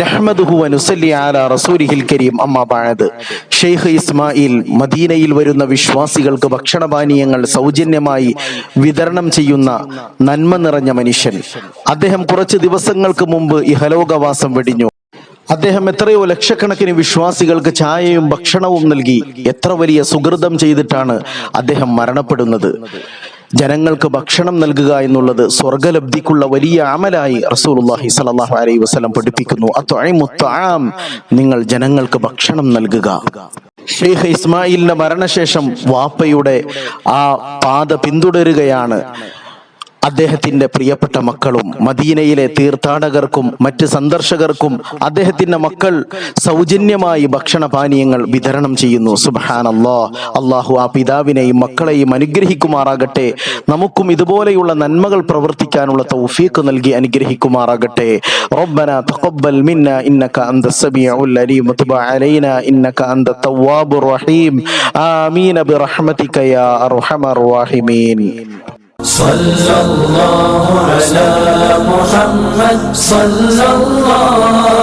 നഹ്മദുഹു റസൂലിഹിൽ കരീം. ഷെയ്ഖ് ഇസ്മായിൽ മദീനയിൽ വരുന്ന വിശ്വാസികൾക്ക് ഭക്ഷണപാനീയങ്ങൾ സൗജന്യമായി വിതരണം ചെയ്യുന്ന നന്മ നിറഞ്ഞ മനുഷ്യൻ. അദ്ദേഹം കുറച്ച് ദിവസങ്ങൾക്ക് മുമ്പ് ഇഹലോകവാസം വെടിഞ്ഞു. അദ്ദേഹം എത്രയോ ലക്ഷക്കണക്കിന് വിശ്വാസികൾക്ക് ചായയും ഭക്ഷണവും നൽകി. എത്ര വലിയ സുഹൃതം ചെയ്തിട്ടാണ് അദ്ദേഹം മരണപ്പെടുന്നത്. ജനങ്ങൾക്ക് ഭക്ഷണം നൽകുക എന്നുള്ളത് സ്വർഗലബ്ധിക്കുള്ള വലിയ അമലായി റസൂലുള്ളാഹി സ്വല്ലല്ലാഹു അലൈഹി വസ്ലം പഠിപ്പിക്കുന്നു. അത്വഇമു ത്വആം നിങ്ങൾ ജനങ്ങൾക്ക് ഭക്ഷണം നൽകുക. ഷെയ്ഖ് ഇസ്മായിലിന്റെ മരണശേഷം വാപ്പയുടെ ആ പാത പിന്തുടരുകയാണ്. അദ്ദേഹത്തിന്റെ പ്രിയപ്പെട്ട മക്കളും മദീനയിലെ തീർത്ഥാടകർക്കും മറ്റ് സന്ദർശകർക്കും അദ്ദേഹത്തിന്റെ മക്കൾ സൗജന്യമായി ഭക്ഷണപാനീയങ്ങൾ വിതരണം ചെയ്യുന്നു. സുബഹാനല്ലാ. അള്ളാഹു ആ പിതാവിനെയും മക്കളെയും അനുഗ്രഹിക്കുമാറാകട്ടെ. നമുക്കും ഇതുപോലെയുള്ള നന്മകൾ പ്രവർത്തിക്കാനുള്ള തൗഫീഖ് നൽകി അനുഗ്രഹിക്കുമാറാകട്ടെ. ഇന്നക അന്ത സമീഉൽ അലീം വതുബ് അലൈന ഇന്നക അന്ത തവ്വാബുർ റഹീം. ആമീൻ ബിറഹ്മതിക യാ അർഹമർ റഹീമീൻ. صلی اللہ علی محمد صلی اللہ